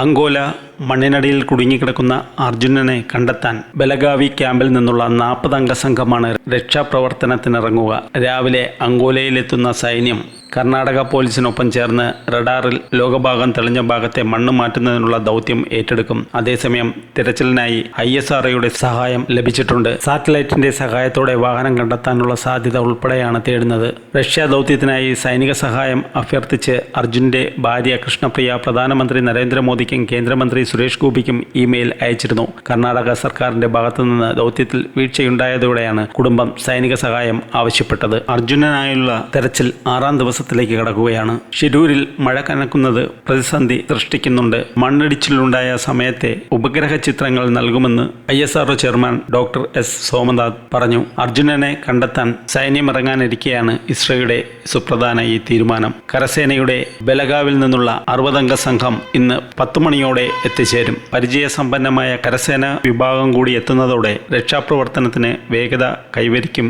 അങ്കോല മണ്ണിനടിയിൽ കുടുങ്ങിക്കിടക്കുന്ന അർജുനനെ കണ്ടെത്താൻ ബലഗാവി ക്യാമ്പിൽ നിന്നുള്ള നാൽപ്പതംഗ സംഘമാണ് രക്ഷാപ്രവർത്തനത്തിനിറങ്ങുക. രാവിലെ അങ്കോലയിലെത്തുന്ന സൈന്യം കർണാടക പോലീസിനൊപ്പം ചേർന്ന് റഡാറിൽ ലോകഭാഗം തെളിഞ്ഞ ഭാഗത്തെ മണ്ണ് മാറ്റുന്നതിനുള്ള ദൗത്യം ഏറ്റെടുക്കും. അതേസമയം തിരച്ചിലിനായി ഐ എസ് ആർഒയുടെ സഹായം ലഭിച്ചിട്ടുണ്ട്. സാറ്റലൈറ്റിന്റെ സഹായത്തോടെ വാഹനം കണ്ടെത്താനുള്ള സാധ്യത ഉൾപ്പെടെയാണ് തേടുന്നത്. റഷ്യ ദൗത്യത്തിനായി സൈനിക സഹായം അഭ്യർത്ഥിച്ച് അർജുന്റെ ഭാര്യ കൃഷ്ണപ്രിയ പ്രധാനമന്ത്രി നരേന്ദ്രമോദിക്കും കേന്ദ്രമന്ത്രി സുരേഷ് ഗോപിക്കും ഇമെയിൽ അയച്ചിരുന്നു. കർണാടക സർക്കാരിന്റെ ഭാഗത്തുനിന്ന് ദൗത്യത്തിൽ വീഴ്ചയുണ്ടായതോടെയാണ് കുടുംബം സൈനിക സഹായം ആവശ്യപ്പെട്ടത്. അർജുനനായുള്ള തെരച്ചിൽ ആറാം ദിവസത്തിലേക്ക് കടക്കുകയാണ്. ഷിരൂരിൽ മഴ കനക്കുന്നത് പ്രതിസന്ധി സൃഷ്ടിക്കുന്നുണ്ട്. മണ്ണിടിച്ചിലുണ്ടായ സമയത്തെ ഉപഗ്രഹ ചിത്രങ്ങൾ നൽകുമെന്ന് I S R O chairman doctor S Somanath പറഞ്ഞു. അർജുനനെ കണ്ടെത്താൻ സൈന്യമിറങ്ങാനിരിക്കെയാണ് ഇസ്രയുടെ സുപ്രധാന ഈ തീരുമാനം. കരസേനയുടെ ബലഗാവിൽ നിന്നുള്ള അറുപതംഗ സംഘം ഇന്ന് പത്തു മണിയോടെ എത്തിച്ചേരും. പരിചയസമ്പന്നമായ കരസേന വിഭാഗം കൂടി എത്തുന്നതോടെ രക്ഷാപ്രവർത്തനത്തിന് വേഗത കൈവരിക്കും